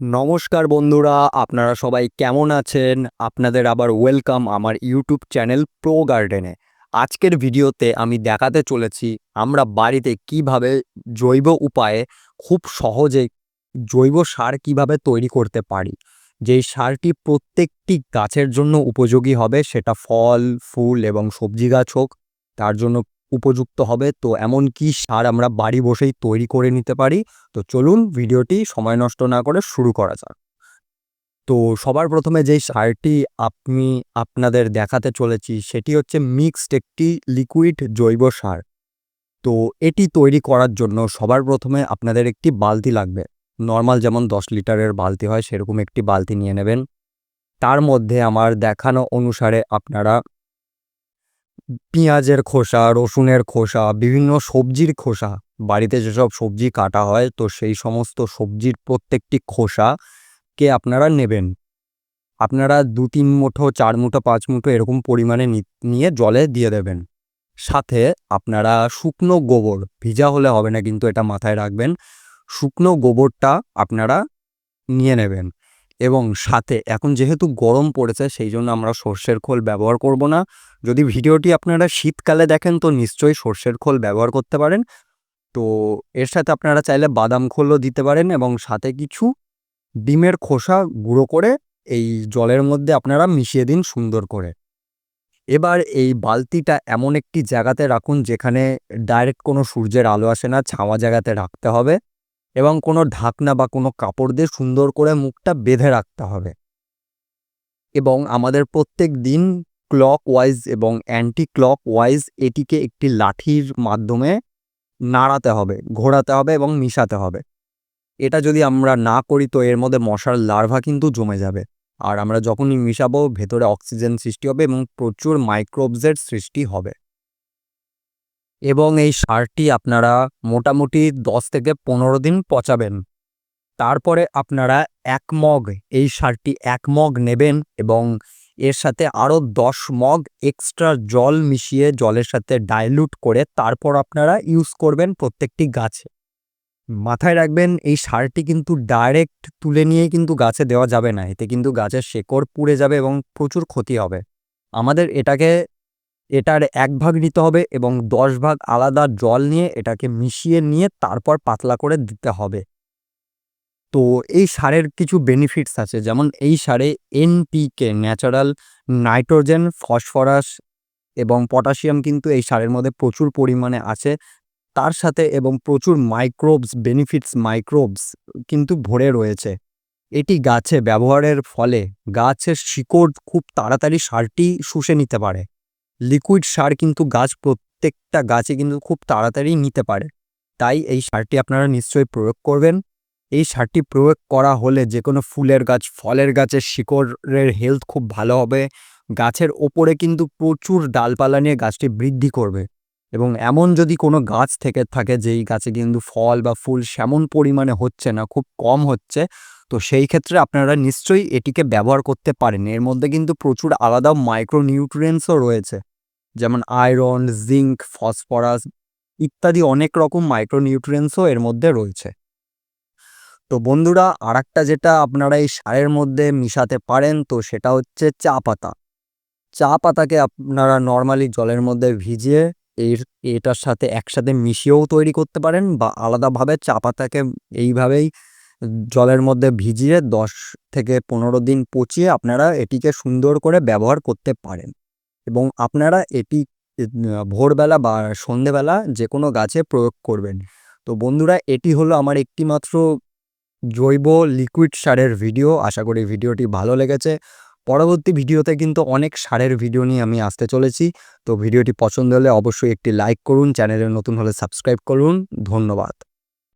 নমস্কার বন্ধুরা, আপনারা সবাই কেমন আছেন? আপনাদের আবার ওয়েলকাম আমার ইউটিউব চ্যানেল প্রো গার্ডেনে আজকের ভিডিওতে আমি দেখাতে চলেছি আমরা বাড়িতে কীভাবে জৈব উপায়ে খুব সহজে জৈব সার কীভাবে তৈরি করতে পারি। যেই সারটি প্রত্যেকটি গাছের জন্য উপযোগী হবে, সেটা ফল, ফুল এবং সবজি গাছ হোক, তার জন্য উপযুক্ত হবে, তো এমন কি সার আমরা বাড়ি বসেই তৈরি করে নিতে পারি। তো চলুন ভিডিওটি সময় নষ্ট না করে শুরু করা যাক। তো সবার প্রথমে যেই সারটি আপনি, আপনাদের দেখাতে চলেছি, সেটি হচ্ছে মিক্সড একটি লিকুইড জৈব সার। তো এটি তৈরি করার জন্য সবার প্রথমে আপনাদের একটি বালতি লাগবে। নর্মাল যেমন দশ লিটারের বালতি হয়, সেরকম একটি বালতি নিয়ে নেবেন। তার মধ্যে আমার দেখানো অনুসারে আপনারা পেঁয়াজের খোসা, রসুনের খোসা, বিভিন্ন সবজির খোসা। বাড়িতে যেসব সবজি কাটা হয়, তো সেই সমস্ত সবজির প্রত্যেকটি খোসাকে আপনারা নেবেন। আপনারা দু, তিন মুঠো, চার মুঠো, পাঁচ মুঠো এরকম পরিমাণে নিয়ে জলে দিয়ে দেবেন। সাথে আপনারা শুকনো গোবর, ভিজা হলে হবে না, কিন্তু এটা মাথায় রাখবেন, শুকনো গোবরটা আপনারা নিয়ে নেবেন। এবং সাথে, এখন যেহেতু গরম পড়েছে, সেই জন্য আমরা সর্ষের খোল ব্যবহার করব না। যদি ভিডিওটি আপনারা শীতকালে দেখেন, তো নিশ্চয়ই সর্ষের খোল ব্যবহার করতে পারেন। তো এর সাথে আপনারা চাইলে বাদাম খোলও দিতে পারেন এবং সাথে কিছু ডিমের খোসা গুঁড়ো করে এই জলের মধ্যে আপনারা মিশিয়ে দিন সুন্দর করে। এবার এই বালতিটা এমন একটি জায়গাতে রাখুন, যেখানে ডাইরেক্ট কোনো সূর্যের আলো আসে না, ছাওয়া জায়গাতে রাখতে হবে। এবং কোনো ঢাকনা বা কোনো কাপড় দিয়ে সুন্দর করে মুখটা বেঁধে রাখতে হবে। এবং আমাদের প্রত্যেক দিন ক্লক ওয়াইজ এবং অ্যান্টি ক্লক ওয়াইজ এটিকে একটি লাঠির মাধ্যমে নাড়াতে হবে, ঘোরাতে হবে এবং মিশাতে হবে। এটা যদি আমরা না করি তো এর মধ্যে মশার লার্ভা কিন্তু জমে যাবে। আর আমরা যখনই মিশাবো, ভেতরে অক্সিজেন সৃষ্টি হবে এবং প্রচুর মাইক্রোবসের সৃষ্টি হবে। এবং এই সারটি আপনারা মোটামুটি দশ থেকে পনেরো দিন পচাবেন। তারপরে আপনারা এক মগ, এই সারটি এক মগ নেবেন এবং এর সাথে আরও দশ মগ এক্সট্রা জল মিশিয়ে জলের সাথে ডাইলুট করে তারপর আপনারা ইউজ করবেন প্রত্যেকটি গাছে। মাথায় রাখবেন, এই সারটি কিন্তু ডাইরেক্ট তুলে নিয়ে কিন্তু গাছে দেওয়া যাবে না। এতে কিন্তু গাছের শেকড় পুড়ে যাবে এবং প্রচুর ক্ষতি হবে। আমাদের এটাকে এটার এক ভাগ নিতে হবে এবং দশ ভাগ আলাদা জল নিয়ে এটাকে মিশিয়ে নিয়ে তারপর পাতলা করে দিতে হবে। তো এই সারের কিছু বেনিফিটস আছে, যেমন এই সারে এনপিকে ন্যাচারাল নাইট্রোজেন ফসফরাস এবং পটাশিয়াম কিন্তু এই সারের মধ্যে প্রচুর পরিমাণে আছে। তার সাথে এবং প্রচুর মাইক্রোবস বেনিফিটস মাইক্রোবস কিন্তু ভরে রয়েছে। এটি গাছে ব্যবহারের ফলে গাছের শিকড় খুব তাড়াতাড়ি সারটি শুষে নিতে পারে। লিকুইড সার কিন্তু গাছ, প্রত্যেকটা গাছে কিন্তু খুব তাড়াতাড়ি নিতে পারে। তাই এই সারটি আপনারা নিশ্চয়ই প্রয়োগ করবেন। এই সারটি প্রয়োগ করা হলে যে কোনো ফুলের গাছ, ফলের গাছের শিকড়ের হেলথ খুব ভালো হবে। গাছের ওপরে কিন্তু প্রচুর ডালপালা নিয়ে গাছটি বৃদ্ধি করবে। এবং এমন যদি কোনো গাছ থেকে থাকে যেই গাছে কিন্তু ফল বা ফুল সেমন পরিমাণে হচ্ছে না, খুব কম হচ্ছে, তো সেই ক্ষেত্রে আপনারা নিশ্চয়ই এটিকে ব্যবহার করতে পারেন। এর মধ্যে কিন্তু প্রচুর আলাদা মাইক্রোনিউট্রিয়েন্টসও রয়েছে। যেমন আয়রন, জিঙ্ক, ফসফরাস ইত্যাদি অনেক রকম মাইক্রোনিউট্রিয়েন্টসও এর মধ্যে রয়েছে। তো বন্ধুরা, আরেকটা যেটা আপনারা এই সারের মধ্যে মিশাতে পারেন, তো সেটা হচ্ছে চা পাতা। চা পাতাকে আপনারা নর্মালি জলের মধ্যে ভিজিয়ে এর, এটার সাথে একসাথে মিশিয়েও তৈরি করতে পারেন বা আলাদাভাবে চা পাতাকে এইভাবেই জলের মধ্যে ভিজিয়ে দশ থেকে পনেরো দিন পচিয়ে আপনারা এটিকে সুন্দর করে ব্যবহার করতে পারেন। এবং আপনারা এটি ভোরবেলা বা সন্ধেবেলা যে কোনো গাছে প্রয়োগ করবেন। তো বন্ধুরা, এটি হলো আমার একটিমাত্র জৈব লিকুইড সারের ভিডিও। আশা করি ভিডিওটি ভালো লেগেছে। পরবর্তী ভিডিওতে কিন্তু অনেক সারের ভিডিও নিয়ে আমি আসতে চলেছি। তো ভিডিওটি পছন্দ হলে অবশ্যই একটি লাইক করুন, চ্যানেলে নতুন হলে সাবস্ক্রাইব করুন। ধন্যবাদ।